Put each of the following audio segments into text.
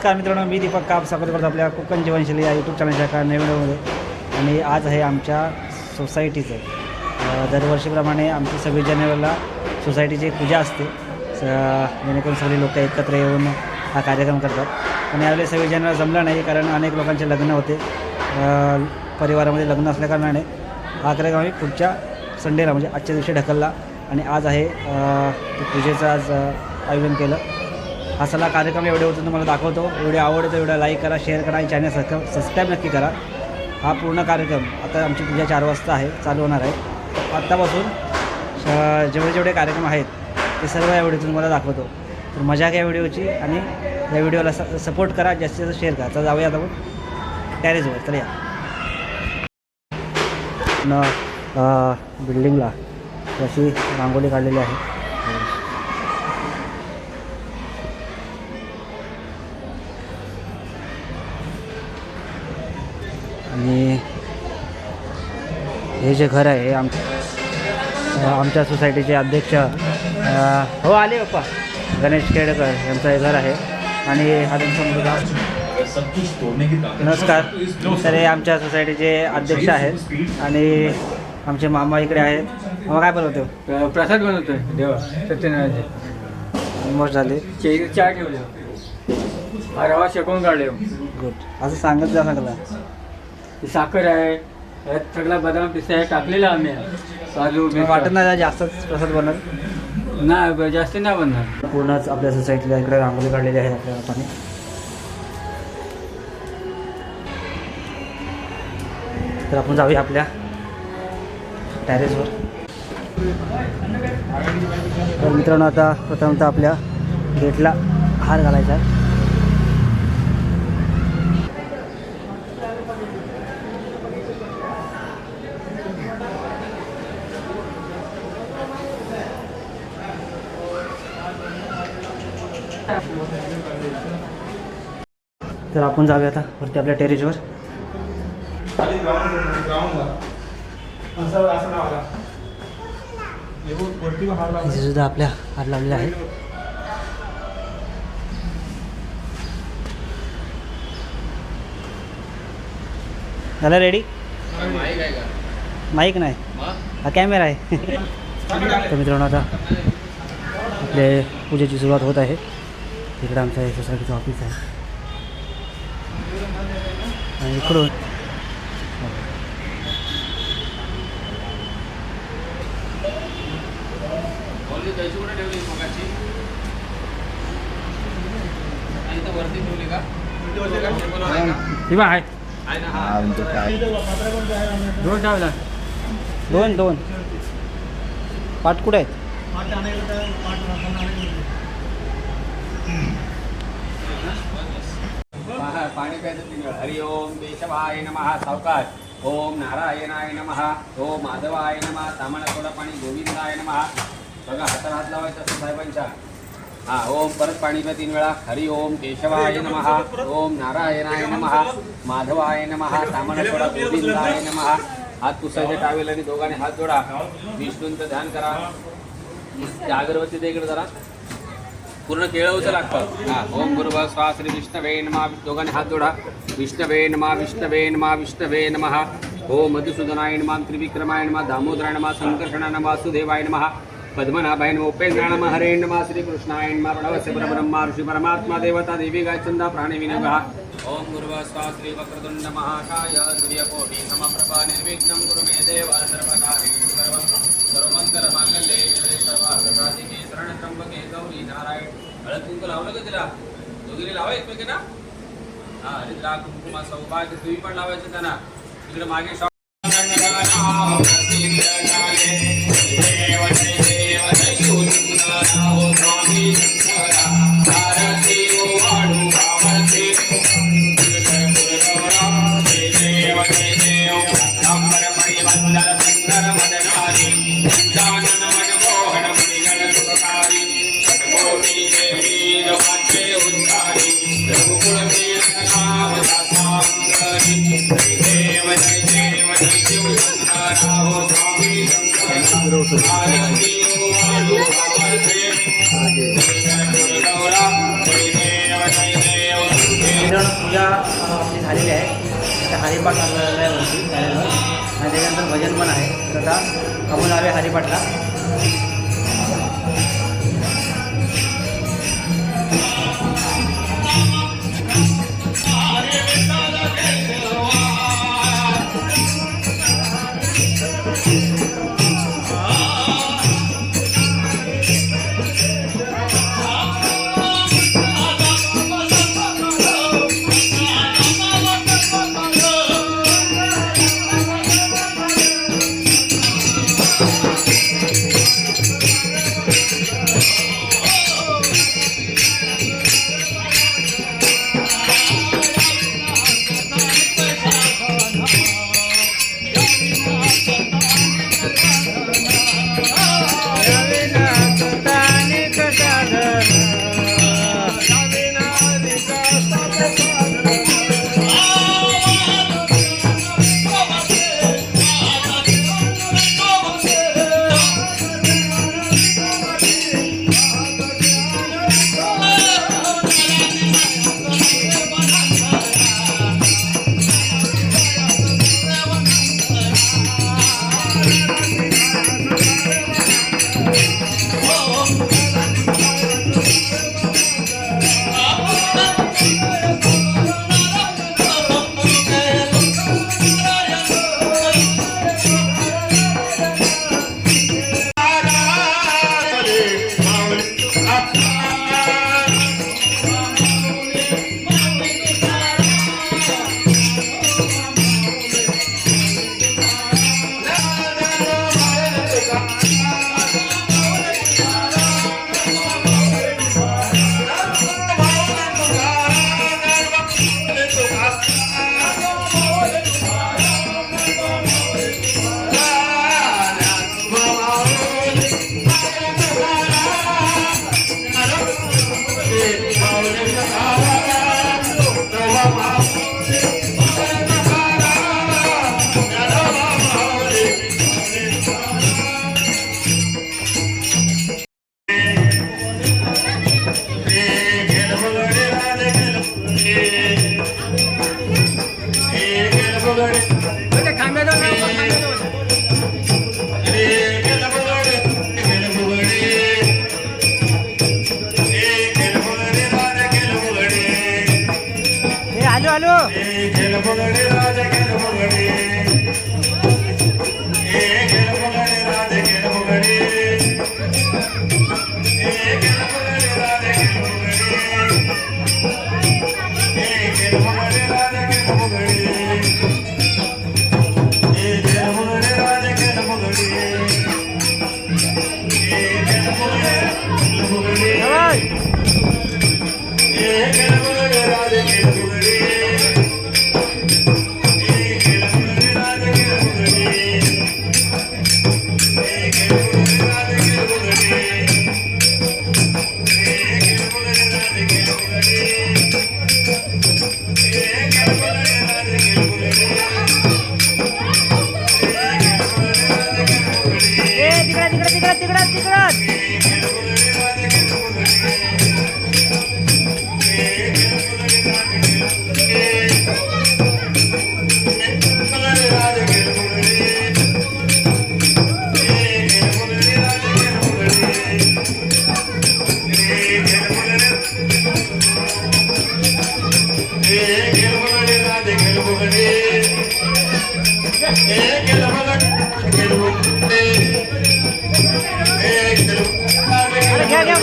नमस्कार मित्रांनो मी दीपक काप स्वागत करतो आपल्या कोकण जीवनशैली या यूट्यूब चॅनलच्या एका नवीन व्हिडिओमध्ये. आणि आज आहे आमच्या सोसायटीचं दरवर्षीप्रमाणे आमची सव्वीस जानेवारीला सोसायटीची एक पूजा असते. स जेणेकरून सगळे लोक एकत्र येऊन हा कार्यक्रम करतात. पण यावेळी सव्वीस जानेवारी जमला नाही कारण अनेक लोकांचे लग्न होते. परिवारामध्ये लग्न असल्याकारणाने हा कार्यक्रम आम्ही पुढच्या संडेला म्हणजे आजच्या दिवशी ढकलला. आणि आज आहे पूजेचं आज आयोजन केलं. हा सगळा कार्यक्रम एवढे होतो तुम्हाला दाखवतो. एवढे आवडतो एवढं लाईक करा शेअर करा आणि चॅनल सबस्क्राईब सबस्क्राईब नक्की करा. हा पूर्ण कार्यक्रम आता आमची पूजा चार वाजता आहे चालू होणार आहे. आत्तापासून श- जेवढे जेवढे कार्यक्रम आहेत ते सर्व या व्हिडिओतून तुम्हाला दाखवतो. तर मजा घ्या व्हिडिओची आणि या व्हिडिओला स सपोर्ट करा जास्तीत जास्त शेअर करा. तर जाऊया आपण टॅरेजवर तर या. न बिल्डिंगला अशी रांगोळी काढलेली आहे. हे जे घर आहे हे आम आमच्या सोसायटीचे अध्यक्ष हो आले बाप्पा गणेश केडकर यांचं हे घर आहे. आणि हा त्यांचा मुलगा. नमस्कार. तर हे आमच्या सोसायटीचे अध्यक्ष आहेत. आणि आमचे मामा इकडे आहेत. मामा काय बनवतो? प्रसाद बनवतोय देवा सत्यनारायणचे ऑलमोस्ट झाले. चहा ठेवले. रवा शेकून काढले. गुड असं सांगत जा सगळं. ही साखर आहे यात सगळा बदाम पिस्ता टाकलेला आम्ही. काजू वाटत नाही जास्तच प्रसाद बनत नाही जास्त नाही बनणार. पूर्णच आपल्या सोसायटीला इकडे रांगोळी काढलेली आहे आपल्या हाताने. तर आपण जाऊया आपल्या टॅरेसवर तर मित्रांनो आता प्रथमतः आपल्या गेटला हार घालायचा तर आपण जाऊया आता वरती आपल्या टेरेजवर इथे सुद्धा आपल्या हात लावलेले आहेत. झालं रेडी माईक नाही. हा कॅमेरा आहे. तर मित्रांनो आता आपल्या पूजेची सुरुवात होत आहे. इकडं आमचं हे सोसायटीचं ऑफिस आहे आणि इकडून बा आहे. दोन ठेवला दोन दोन. पाठ कुठे आहेत? पाणी प्यायचं वेळा हरि ओम केशवाय नमः सावकाश ओम नारायणाय नम ओम माधवाय नम तामणा पाणी गोविंदाय नम बघा हाताला हात लावायचा असतो साहेबांच्या हा. ओम परत पाणी प्या तीन वेळा हरि ओम केशवाय नम ओम नारायणाय नम माधवाय नम तामणा थोडा गोविंदाय नम हात पुसायचे टावेल आणि दोघांनी हात जोडा विष्णूंचं ध्यान करा त्या अगरबत्ती इकडे जरा पूर्ण केळवचं लागतं. हा ओम गुरुवा स्वा श्री विष्णवे नमा. दोघांनी हात जोडा. विष्णवे नमा विष्णवे नमा विष्णवे नमः. ओम मधुसूदनाय नमा त्रिविक्रमाय नमा दामोदराय नमा संकर्षणा नमा सुदेवाय नमः पद्मनाभाय नमः उपेंद्राय नमः हरे नमः श्रीकृष्णाय नमः प्रणवस्य परब्रह्मा ऋषी परमात्मा देवता देवी गायचंदा प्राणी विनवः ओम गुरुवा स्वा श्री वक्रतुंड महाकाय सूर्यकोटि समप्रभा निर्विघ्नं कुरु मे देव सर्वकार्येषु सर्वं शिवे सर्वार्थसाधिके शरण त्र्यंबके गौरी नारायण। हळद कुंकू लावलं का तिला? दोघीने लावा एकमेकींना? हा हरिद्रा कुंकुमा सौभाग्य तुम्ही पण लावायचं त्यांना. तिकडे मागे शॉप पूजा आपली झालेली आहे. आता हरिपाठ चाललेला आहे वरती आणि त्याच्यानंतर भजन पण आहे. तर आता आपण जाऊया हरिपाठला.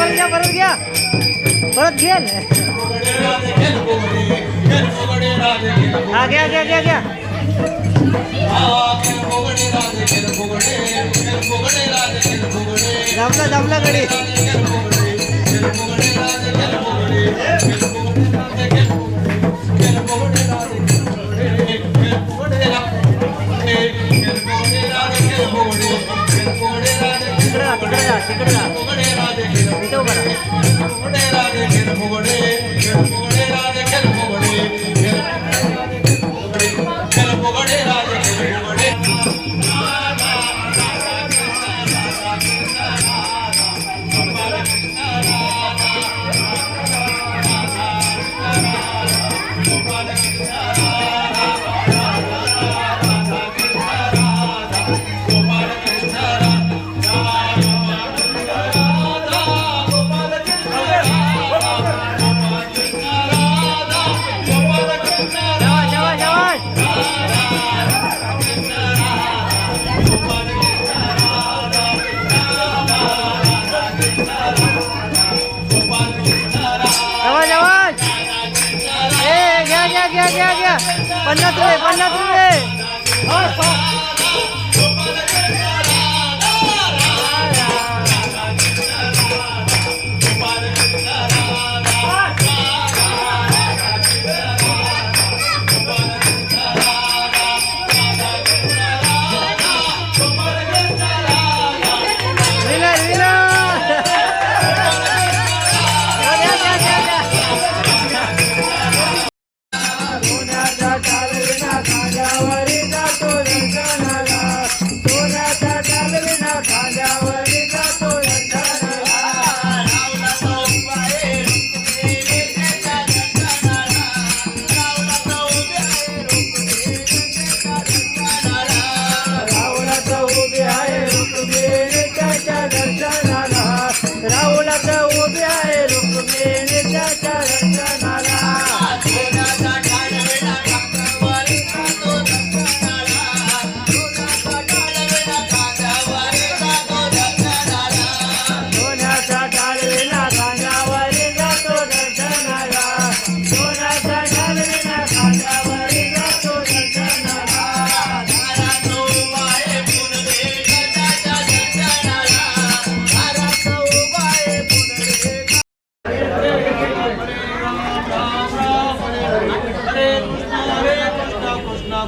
परत घ्या परत घ्या. परत घेल. हा घ्या घ्या घ्या घ्या. जमला जमला कडे तिकडे जा तिकडे जा तिकडे जा. पन्नास रुपये पन्नास रुपये.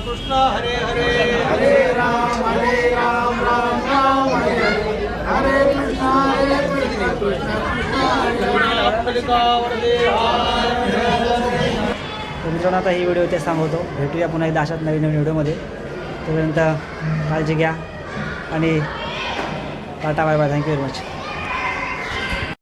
तर मित्रांनो आता ही व्हिडिओ इथे सांगतो. भेटूया पुन्हा एकदा अशाच नवीन नवीन व्हिडिओमध्ये तोपर्यंत काळजी घ्या आणि tata bye bye. Thank you very much